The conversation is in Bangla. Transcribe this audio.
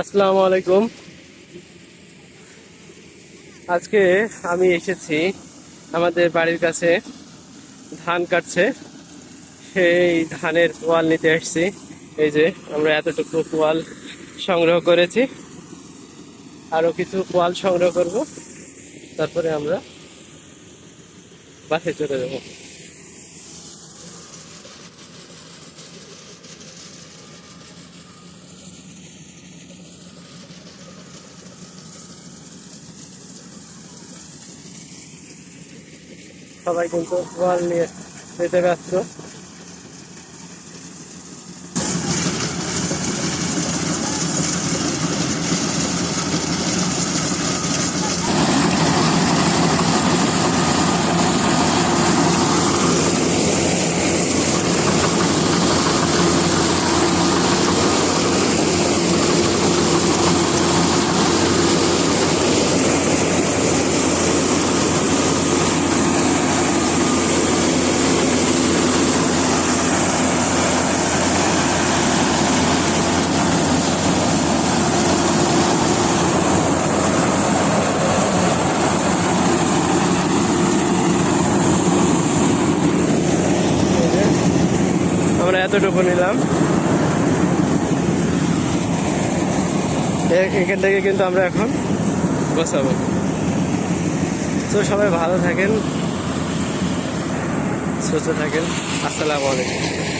আসসালামু আলাইকুম। আজকে আমি এসেছি আমাদের বাড়ির কাছে। ধান কাটছে। সেই ধানের পোয়াল নিতে এসেছি। এই যে আমরা এতটুকু পোয়াল সংগ্রহ করেছি। আরও কিছু পোয়াল সংগ্রহ করব। তারপরে আমরা বাসে চলে যাব। সবাই কিন্তু পোয়াল নিয়ে যেতে ব্যস্ত এই যে, আমরা এতটুকু নিলাম। এখান থেকে কিন্তু আমরা এখন বসাবো তো সবাই ভালো থাকেন, সুস্থ থাকেন। আসসালামু আলাইকুম।